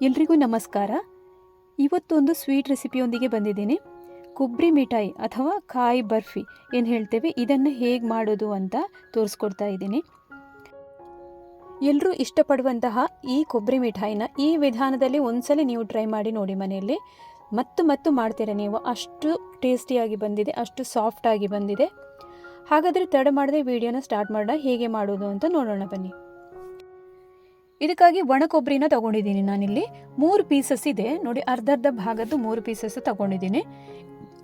ಎಲ್ರಿಗೂ ನಮಸ್ಕಾರ. ಇವತ್ತೊಂದು ಸ್ವೀಟ್ ರೆಸಿಪಿಯೊಂದಿಗೆ ಬಂದಿದ್ದೀನಿ. ಕೊಬ್ಬರಿ ಮಿಠಾಯಿ ಅಥವಾ ಕಾಯಿ ಬರ್ಫಿ ಏನು ಹೇಳ್ತೇವೆ, ಇದನ್ನು ಹೇಗೆ ಮಾಡೋದು ಅಂತ ತೋರಿಸ್ಕೊಡ್ತಾ ಇದ್ದೀನಿ. ಎಲ್ಲರೂ ಇಷ್ಟಪಡುವಂತಹ ಈ ಕೊಬ್ಬರಿ ಮಿಠಾಯಿನ ಈ ವಿಧಾನದಲ್ಲಿ ಒಂದ್ಸಲಿ ನೀವು ಟ್ರೈ ಮಾಡಿ ನೋಡಿ ಮನೆಯಲ್ಲಿ. ಮತ್ತು ಮತ್ತು ಮಾಡ್ತೀರ ನೀವು? ಅಷ್ಟು ಟೇಸ್ಟಿಯಾಗಿ ಬಂದಿದೆ, ಅಷ್ಟು ಸಾಫ್ಟಾಗಿ ಬಂದಿದೆ. ಹಾಗಾದರೆ ತಡ ಮಾಡದೆ ವಿಡಿಯೋನ ಸ್ಟಾರ್ಟ್ ಮಾಡೋಣ, ಹೇಗೆ ಮಾಡೋದು ಅಂತ ನೋಡೋಣ ಬನ್ನಿ. ಇದಕ್ಕಾಗಿ ಒಣ ಕೊಬ್ಬರಿನ ತಗೊಂಡಿದ್ದೀನಿ ನಾನಿಲ್ಲಿ. ಮೂರು ಪೀಸಸ್ ಇದೆ. ನೋಡಿ ಅರ್ಧ ಅರ್ಧ ಭಾಗದ್ದು ಮೂರು ಪೀಸಸ್ ತಗೊಂಡಿದ್ದೀನಿ.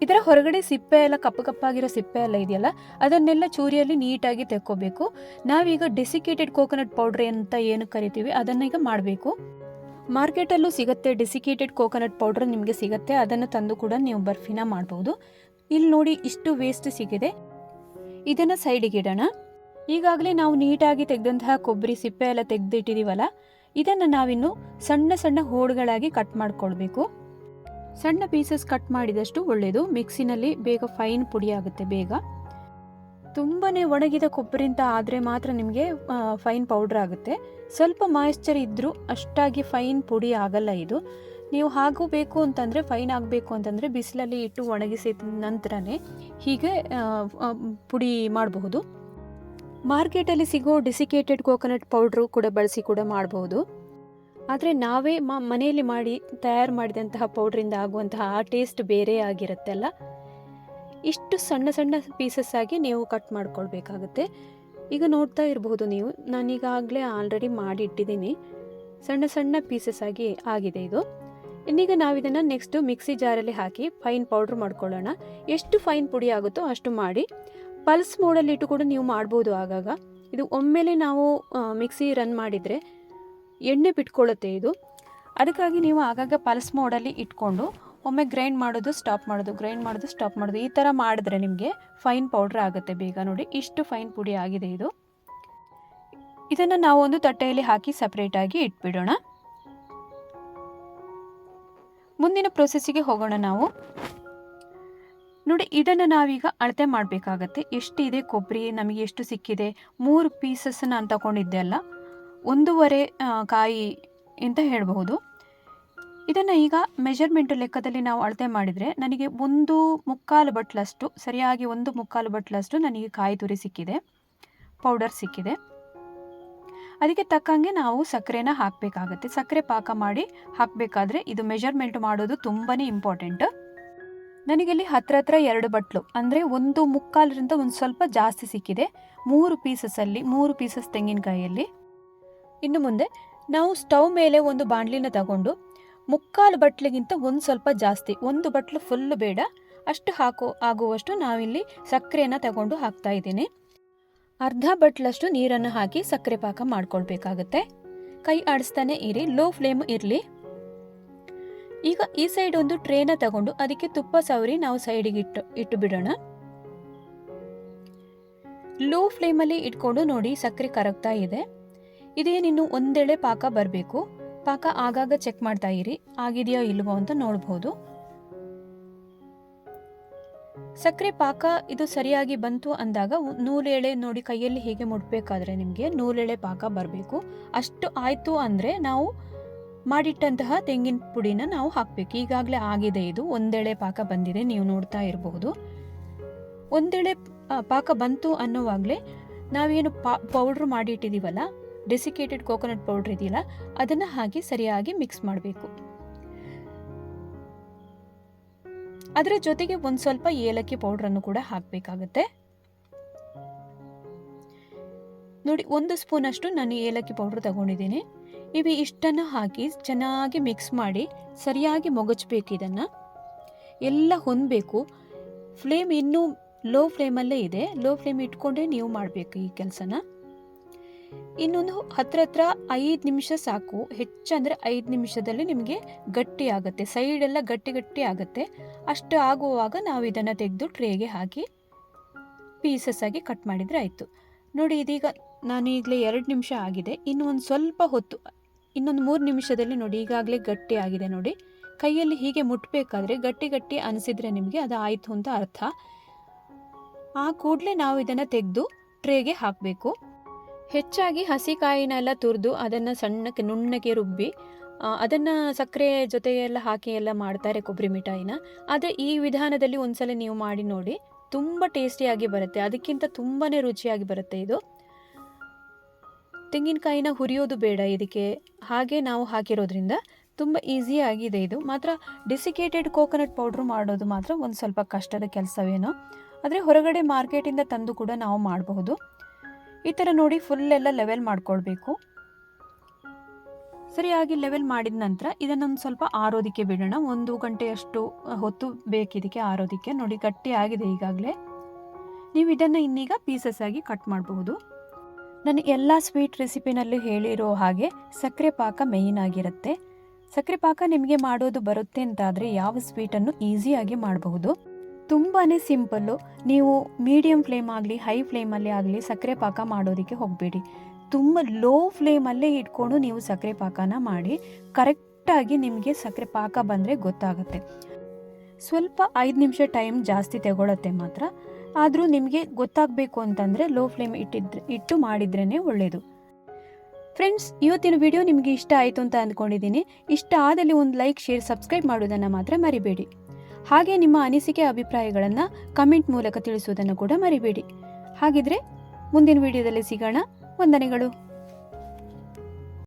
ಇದರ ಹೊರಗಡೆ ಸಿಪ್ಪೆ ಎಲ್ಲ, ಕಪ್ಪು ಕಪ್ಪಾಗಿರೋ ಸಿಪ್ಪೆ ಎಲ್ಲ ಇದೆಯಲ್ಲ, ಅದನ್ನೆಲ್ಲ ಚೂರಿಯಲ್ಲಿ ನೀಟಾಗಿ ತೆಕ್ಕೋಬೇಕು. ನಾವೀಗ ಡೆಸಿಕೇಟೆಡ್ ಕೋಕೋನಟ್ ಪೌಡ್ರ್ ಅಂತ ಏನು ಕರಿತೀವಿ, ಅದನ್ನ ಈಗ ಮಾಡಬೇಕು. ಮಾರ್ಕೆಟಲ್ಲೂ ಸಿಗುತ್ತೆ ಡೆಸಿಕೇಟೆಡ್ ಕೋಕೋನಟ್ ಪೌಡ್ರ್ ನಿಮಗೆ ಸಿಗುತ್ತೆ, ಅದನ್ನು ತಂದು ಕೂಡ ನೀವು ಬರ್ಫಿನ ಮಾಡ್ಬೋದು. ಇಲ್ಲಿ ನೋಡಿ, ಇಷ್ಟು ವೇಸ್ಟ್ ಸಿಗಿದೆ. ಇದನ್ನು ಸೈಡಿಗೆ ಇಡೋಣ. ಈಗಾಗಲೇ ನಾವು ನೀಟಾಗಿ ತೆಗೆದಂತಹ ಕೊಬ್ಬರಿ ಸಿಪ್ಪೆ ಎಲ್ಲ ತೆಗೆದಿಟ್ಟಿದ್ದೀವಲ್ಲ ಇದನ್ನು ನಾವಿನ್ನು ಸಣ್ಣ ಸಣ್ಣ ಹೋಳುಗಳಾಗಿ ಕಟ್ ಮಾಡ್ಕೊಳ್ಬೇಕು. ಸಣ್ಣ ಪೀಸಸ್ ಕಟ್ ಮಾಡಿದಷ್ಟು ಒಳ್ಳೆಯದು ಮಿಕ್ಸಿನಲ್ಲಿ ಬೇಗ ಫೈನ್ ಪುಡಿ ಆಗುತ್ತೆ ಬೇಗ. ತುಂಬಾ ಒಣಗಿದ ಕೊಬ್ಬರಿ ಅಂತ ಆದರೆ ಮಾತ್ರ ನಿಮಗೆ ಫೈನ್ ಪೌಡ್ರ್ ಆಗುತ್ತೆ. ಸ್ವಲ್ಪ ಮಾಯಿಶ್ಚರ್ ಇದ್ದರೂ ಅಷ್ಟಾಗಿ ಫೈನ್ ಪುಡಿ ಆಗಲ್ಲ ಇದು. ನೀವು ಹಾಗೂ ಬೇಕು ಅಂತಂದರೆ, ಫೈನ್ ಆಗಬೇಕು ಅಂತಂದರೆ ಬಿಸಿಲಲ್ಲಿ ಇಟ್ಟು ಒಣಗಿಸಿದ ನಂತರನೇ ಹೀಗೆ ಪುಡಿ ಮಾಡಬಹುದು. ಮಾರ್ಕೆಟಲ್ಲಿ ಸಿಗೋ ಡಿಸಿಕೇಟೆಡ್ ಕೋಕೋನಟ್ ಪೌಡ್ರು ಕೂಡ ಬಳಸಿ ಕೂಡ ಮಾಡಬಹುದು ಆದರೆ ನಾವೇ ಮನೆಯಲ್ಲಿ ಮಾಡಿ ತಯಾರು ಮಾಡಿದಂತಹ ಪೌಡ್ರಿಂದ ಆಗುವಂತಹ ಆ ಟೇಸ್ಟ್ ಬೇರೆ ಆಗಿರುತ್ತಲ್ಲ ಇಷ್ಟು ಸಣ್ಣ ಸಣ್ಣ ಪೀಸಸ್ ಆಗಿ ನೀವು ಕಟ್ ಮಾಡ್ಕೊಳ್ಬೇಕಾಗುತ್ತೆ. ಈಗ ನೋಡ್ತಾ ಇರಬಹುದು ನೀವು, ನಾನೀಗಾಗಲೇ ಆಲ್ರೆಡಿ ಮಾಡಿ ಇಟ್ಟಿದ್ದೀನಿ ಸಣ್ಣ ಸಣ್ಣ ಪೀಸಸ್ ಆಗಿ ಆಗಿದೆ ಇದು. ಇನ್ನೀಗ ನಾವಿದನ್ನು ನೆಕ್ಸ್ಟು ಮಿಕ್ಸಿ ಜಾರಲ್ಲಿ ಹಾಕಿ ಫೈನ್ ಪೌಡ್ರ್ ಮಾಡ್ಕೊಳ್ಳೋಣ. ಎಷ್ಟು ಫೈನ್ ಪುಡಿ ಆಗುತ್ತೋ ಅಷ್ಟು ಮಾಡಿ. ಪಲ್ಸ್ ಮೋಡಲ್ಲಿ ಇಟ್ಟು ಕೂಡ ನೀವು ಮಾಡ್ಬೋದು ಆಗಾಗ. ಇದು ಒಮ್ಮೆಲೆ ನಾವು ಮಿಕ್ಸಿ ರನ್ ಮಾಡಿದರೆ ಎಣ್ಣೆ ಬಿಟ್ಕೊಳ್ಳುತ್ತೆ ಇದು. ಅದಕ್ಕಾಗಿ ನೀವು ಆಗಾಗ ಪಲ್ಸ್ ಮೋಡಲ್ಲಿ ಇಟ್ಕೊಂಡು ಒಮ್ಮೆ ಗ್ರೈಂಡ್ ಮಾಡೋದು, ಸ್ಟಾಪ್ ಮಾಡೋದು, ಗ್ರೈಂಡ್ ಮಾಡೋದು, ಸ್ಟಾಪ್ ಮಾಡೋದು, ಈ ಥರ ಮಾಡಿದ್ರೆ ನಿಮಗೆ ಫೈನ್ ಪೌಡ್ರ್ ಆಗುತ್ತೆ ಬೇಗ ನೋಡಿ. ಇಷ್ಟು ಫೈನ್ ಪುಡಿ ಆಗಿದೆ ಇದು. ಇದನ್ನು ನಾವು ಒಂದು ತಟ್ಟೆಯಲ್ಲಿ ಹಾಕಿ ಸಪ್ರೇಟಾಗಿ ಇಟ್ಬಿಡೋಣ. ಮುಂದಿನ ಪ್ರೊಸೆಸ್ಸಿಗೆ ಹೋಗೋಣ ನಾವು. ನೋಡಿ, ಇದನ್ನು ನಾವೀಗ ಅಳತೆ ಮಾಡಬೇಕಾಗತ್ತೆ. ಎಷ್ಟಿದೆ ಕೊಬ್ಬರಿ ನಮಗೆ ಎಷ್ಟು ಸಿಕ್ಕಿದೆ? ಮೂರು ಪೀಸಸ್ ನಾನು ತಗೊಂಡಿದ್ದೆ ಅಲ್ಲ? ಒಂದೂವರೆ ಕಾಯಿ ಅಂತ ಹೇಳಬಹುದು. ಇದನ್ನು ಈಗ ಮೆಜರ್ಮೆಂಟ್ ಲೆಕ್ಕದಲ್ಲಿ ನಾವು ಅಳತೆ ಮಾಡಿದರೆ ನನಗೆ ಒಂದು ಮುಕ್ಕಾಲು ಬಟ್ಲಷ್ಟು, ಸರಿಯಾಗಿ ಒಂದು ಮುಕ್ಕಾಲು ಬಟ್ಲಷ್ಟು ನನಗೆ ಕಾಯಿ ತುರಿ ಸಿಕ್ಕಿದೆ. ಪೌಡರ್ ಸಿಕ್ಕಿದೆ. ಅದಕ್ಕೆ ತಕ್ಕಂಗೆ ನಾವು ಸಕ್ಕರೆನ ಹಾಕಬೇಕಾಗತ್ತೆ. ಸಕ್ಕರೆ ಪಾಕ ಮಾಡಿ ಹಾಕಬೇಕಾದ್ರೆ ಇದು ಮೆಜರ್ಮೆಂಟ್ ಮಾಡೋದು ತುಂಬಾ ಇಂಪಾರ್ಟೆಂಟ್ ನನಗಿಲ್ಲಿ ಹತ್ರ ಹತ್ರ ಎರಡು ಬಟ್ಲು, ಅಂದರೆ ಒಂದು ಮುಕ್ಕಾಲರಿಂದ ಒಂದು ಸ್ವಲ್ಪ ಜಾಸ್ತಿ ಸಿಕ್ಕಿದೆ. ಮೂರು ಪೀಸಸಲ್ಲಿ ಮೂರು ಪೀಸಸ್ ತೆಂಗಿನಕಾಯಿಯಲ್ಲಿ. ಇನ್ನು ಮುಂದೆ, ನಾವು ಸ್ಟವ್ ಮೇಲೆ ಒಂದು ಬಾಣಲಿನ ತಗೊಂಡು, ಮುಕ್ಕಾಲು ಬಟ್ಲಿಗಿಂತ ಒಂದು ಸ್ವಲ್ಪ ಜಾಸ್ತಿ, ಒಂದು ಬಟ್ಲು ಫುಲ್ಲು ಬೇಡ. ಅಷ್ಟು ಹಾಕೋ, ಆಗುವಷ್ಟು ನಾವಿಲ್ಲಿ ಸಕ್ಕರೆಯನ್ನು ತಗೊಂಡು ಹಾಕ್ತಾ ಇದ್ದೀನಿ. ಅರ್ಧ ಬಟ್ಲಷ್ಟು ನೀರನ್ನು ಹಾಕಿ ಸಕ್ಕರೆ ಪಾಕ ಮಾಡ್ಕೊಳ್ಬೇಕಾಗತ್ತೆ. ಕೈ ಆಡಿಸ್ತಾನೆ ಇರಿ ಲೋ ಫ್ಲೇಮ್ ಇರಲಿ. ಈಗ ಈ ಸೈಡ್ ಒಂದು ಟ್ರೇನ ತಗೊಂಡು ಅದಕ್ಕೆ ತುಪ್ಪ ಸವರಿ ನಾವು ಸೈಡಿಗೆ ಇಟ್ಟು ಇಟ್ಟು ಬಿಡೋಣ. ಲೋ ಫ್ಲೇಮಲ್ಲಿ ಇಟ್ಕೊಂಡು ನೋಡಿ ಸಕ್ಕರೆ ಕರಗ್ತಾ ಇದೆ. ಇದೇನಿನ್ನು ಒಂದೆಳೆ ಪಾಕ ಬರಬೇಕು. ಪಾಕ ಆಗಾಗ ಚೆಕ್ ಮಾಡ್ತಾ ಇರಿ. ಆಗಿದೆಯೋ ಇಲ್ವೋ ಅಂತ ನೋಡ್ಬೋದು. ಸಕ್ಕರೆ ಪಾಕ ಇದು ಸರಿಯಾಗಿ ಬಂತು ಅಂದಾಗ ನೂಲೆಳೆ ನೋಡಿ ಕೈಯಲ್ಲಿ ಹೇಗೆ ಮುಟ್ಬೇಕಾದ್ರೆ ನಿಮಗೆ ನೂಲೆಳೆ ಪಾಕ ಬರಬೇಕು. ಅಷ್ಟು ಆಯಿತು ಅಂದರೆ ನಾವು ಮಾಡಿಟ್ಟಂತಹ ತೆಂಗಿನ ಪುಡಿನ ನಾವು ಹಾಕಬೇಕು. ಈಗಾಗಲೇ ಆಗಿದೆ ಇದು. ಒಂದೆಳೆ ಪಾಕ ಬಂದಿದೆ. ನೀವು ನೋಡ್ತಾ ಇರಬಹುದು ಒಂದೆಳೆ ಪಾಕ ಬಂತು ಅನ್ನುವಾಗಲೇ ನಾವೇನು ಪಾ, ಪೌಡ್ರ್ ಮಾಡಿಟ್ಟಿದ್ದೀವಲ್ಲ ಡೆಸಿಕೇಟೆಡ್ ಕೋಕೋನಟ್ ಪೌಡ್ರ್ ಇದೆಯಲ್ಲ, ಅದನ್ನು ಹಾಕಿ ಸರಿಯಾಗಿ ಮಿಕ್ಸ್ ಮಾಡಬೇಕು. ಅದರ ಜೊತೆಗೆ ಒಂದು ಸ್ವಲ್ಪ ಏಲಕ್ಕಿ ಪೌಡ್ರನ್ನು ಕೂಡ ಹಾಕಬೇಕಾಗತ್ತೆ. ನೋಡಿ, ಒಂದು ಸ್ಪೂನ್ ಅಷ್ಟು ನಾನು ಏಲಕ್ಕಿ ಪೌಡ್ರ್ ತಗೊಂಡಿದ್ದೀನಿ. ಇವು ಇಷ್ಟನ್ನು ಹಾಕಿ ಚೆನ್ನಾಗಿ ಮಿಕ್ಸ್ ಮಾಡಿ ಸರಿಯಾಗಿ ಮೊಗಚ್ಬೇಕು ಇದನ್ನು. ಎಲ್ಲ ಹೊಂದಬೇಕು. ಫ್ಲೇಮ್ ಇನ್ನೂ ಲೋ ಫ್ಲೇಮಲ್ಲೇ ಇದೆ. ಲೋ ಫ್ಲೇಮ್ ಇಟ್ಕೊಂಡೇ ನೀವು ಮಾಡಬೇಕು ಈ ಕೆಲಸನ. ಇನ್ನೊಂದು ಹತ್ರ ಹತ್ರ ಐದು ನಿಮಿಷ ಸಾಕು. ಹೆಚ್ಚಂದರೆ ಐದು ನಿಮಿಷದಲ್ಲಿ ನಿಮಗೆ ಗಟ್ಟಿ ಆಗುತ್ತೆ. ಸೈಡ್ ಎಲ್ಲ ಗಟ್ಟಿ ಗಟ್ಟಿ ಆಗುತ್ತೆ. ಅಷ್ಟು ಆಗುವಾಗ ನಾವು ಇದನ್ನು ತೆಗೆದು ಟ್ರೇಗೆ ಹಾಕಿ ಪೀಸಸ್ ಆಗಿ ಕಟ್ ಮಾಡಿದರೆ ಆಯಿತು. ನೋಡಿ ಇದೀಗ ನಾನು ಈಗಲೇ ಎರಡು ನಿಮಿಷ ಆಗಿದೆ. ಇನ್ನು ಒಂದು ಸ್ವಲ್ಪ ಹೊತ್ತು ಇನ್ನೊಂದು ಮೂರು ನಿಮಿಷದಲ್ಲಿ ನೋಡಿ, ಈಗಾಗಲೇ ಗಟ್ಟಿ ಆಗಿದೆ ನೋಡಿ. ಕೈಯಲ್ಲಿ ಹೀಗೆ ಮುಟ್ಟಬೇಕಾದ್ರೆ ಗಟ್ಟಿ ಗಟ್ಟಿ ಅನಿಸಿದರೆ ನಿಮಗೆ ಅದು ಆಯಿತು ಅಂತ ಅರ್ಥ. ಆ ಕೂಡಲೇ ನಾವು ಇದನ್ನು ತೆಗೆದು ಟ್ರೇಗೆ ಹಾಕಬೇಕು. ಹೆಚ್ಚಾಗಿ ಹಸಿ ಕಾಯಿನೆಲ್ಲ ತುರಿದು ಅದನ್ನು ಸಣ್ಣಕ್ಕೆ ನುಣ್ಣಗೆ ರುಬ್ಬಿ ಅದನ್ನು ಸಕ್ಕರೆ ಜೊತೆಗೆ ಎಲ್ಲ ಹಾಕಿ ಎಲ್ಲ ಮಾಡ್ತಾರೆ ಕೊಬ್ಬರಿ ಮಿಠಾಯಿನ. ಆದರೆ ಈ ವಿಧಾನದಲ್ಲಿ ಒಂದ್ಸಲ ನೀವು ಮಾಡಿ ನೋಡಿ, ತುಂಬ ಟೇಸ್ಟಿಯಾಗಿ ಬರುತ್ತೆ. ಅದಕ್ಕಿಂತ ತುಂಬಾ ರುಚಿಯಾಗಿ ಬರುತ್ತೆ ಇದು. ತೆಂಗಿನಕಾಯಿನ ಹುರಿಯೋದು ಬೇಡ ಇದಕ್ಕೆ. ಹಾಗೆ ನಾವು ಹಾಕಿರೋದ್ರಿಂದ ತುಂಬ ಆಗಿದೆ ಇದು. ಮಾತ್ರ ಡಿಸಿಕೇಟೆಡ್ ಕೋಕೋನಟ್ ಪೌಡ್ರ್ ಮಾಡೋದು ಮಾತ್ರ ಒಂದು ಸ್ವಲ್ಪ ಕಷ್ಟದ ಕೆಲಸವೇನೋ. ಆದರೆ ಹೊರಗಡೆ ಮಾರ್ಕೆಟಿಂದ ತಂದು ಕೂಡ ನಾವು ಮಾಡಬಹುದು. ಈ ಥರ ನೋಡಿ ಫುಲ್ ಎಲ್ಲ ಲೆವೆಲ್ ಮಾಡ್ಕೊಳ್ಬೇಕು. ಸರಿಯಾಗಿ ಲೆವೆಲ್ ಮಾಡಿದ ನಂತರ ಇದನ್ನೊಂದು ಸ್ವಲ್ಪ ಆರೋದಿಕ್ಕೆ ಬಿಡೋಣ. ಒಂದು ಗಂಟೆಯಷ್ಟು ಹೊತ್ತು ಬೇಕಿದಕ್ಕೆ ಆರೋದಿಕ್ಕೆ. ನೋಡಿ, ಗಟ್ಟಿ ಆಗಿದೆ ಈಗಾಗಲೇ. ನೀವು ಇದನ್ನು ಇನ್ನೀಗ ಪೀಸಸ್ ಆಗಿ ಕಟ್ ಮಾಡಬಹುದು. ನಾನು ಎಲ್ಲ ಸ್ವೀಟ್ ರೆಸಿಪಿನಲ್ಲೂ ಹೇಳಿರೋ ಹಾಗೆ ಸಕ್ಕರೆ ಪಾಕ ಮೇಯ್ನ್ ಆಗಿರುತ್ತೆ. ಸಕ್ಕರೆ ಪಾಕ ನಿಮಗೆ ಮಾಡೋದು ಬರುತ್ತೆ ಅಂತಾದರೆ ಯಾವ ಸ್ವೀಟನ್ನು ಈಸಿಯಾಗಿ ಮಾಡಬಹುದು. ತುಂಬಾ ಸಿಂಪಲ್ಲು ನೀವು ಮೀಡಿಯಮ್ ಫ್ಲೇಮ್ ಆಗಲಿ ಹೈ ಫ್ಲೇಮಲ್ಲಿ ಆಗಲಿ ಸಕ್ಕರೆ ಪಾಕ ಮಾಡೋದಕ್ಕೆ ಹೋಗಬೇಡಿ. ತುಂಬ ಲೋ ಫ್ಲೇಮಲ್ಲೇ ಇಟ್ಕೊಂಡು ನೀವು ಸಕ್ಕರೆ ಪಾಕನ ಮಾಡಿ ಕರೆಕ್ಟಾಗಿ ನಿಮಗೆ ಸಕ್ಕರೆ ಪಾಕ ಬಂದರೆ ಗೊತ್ತಾಗುತ್ತೆ. ಸ್ವಲ್ಪ ಐದು ನಿಮಿಷ ಟೈಮ್ ಜಾಸ್ತಿ ತಗೊಳತ್ತೆ ಮಾತ್ರ. ಆದರೂ ನಿಮಗೆ ಗೊತ್ತಾಗಬೇಕು ಅಂತಂದರೆ ಲೋ ಫ್ಲೇಮ್ ಇಟ್ಟಿದ್ರೆ, ಇಟ್ಟು ಮಾಡಿದ್ರೇ ಒಳ್ಳೆಯದು ಫ್ರೆಂಡ್ಸ್ ಇವತ್ತಿನ ವಿಡಿಯೋ ನಿಮಗೆ ಇಷ್ಟ ಆಯಿತು ಅಂತ ಅಂದ್ಕೊಂಡಿದ್ದೀನಿ ಇಷ್ಟ ಆದಲ್ಲಿ ಒಂದು ಲೈಕ್ ಶೇರ್ ಸಬ್ಸ್ಕ್ರೈಬ್ ಮಾಡೋದನ್ನು ಮಾತ್ರ ಮರಿಬೇಡಿ. ಹಾಗೆ ನಿಮ್ಮ ಅನಿಸಿಕೆ, ಅಭಿಪ್ರಾಯಗಳನ್ನು ಕಮೆಂಟ್ ಮೂಲಕ ತಿಳಿಸುವುದನ್ನು ಕೂಡ ಮರಿಬೇಡಿ. ಹಾಗಿದ್ರೆ ಮುಂದಿನ ವಿಡಿಯೋದಲ್ಲಿ ಸಿಗೋಣ. ವಂದನೆಗಳು.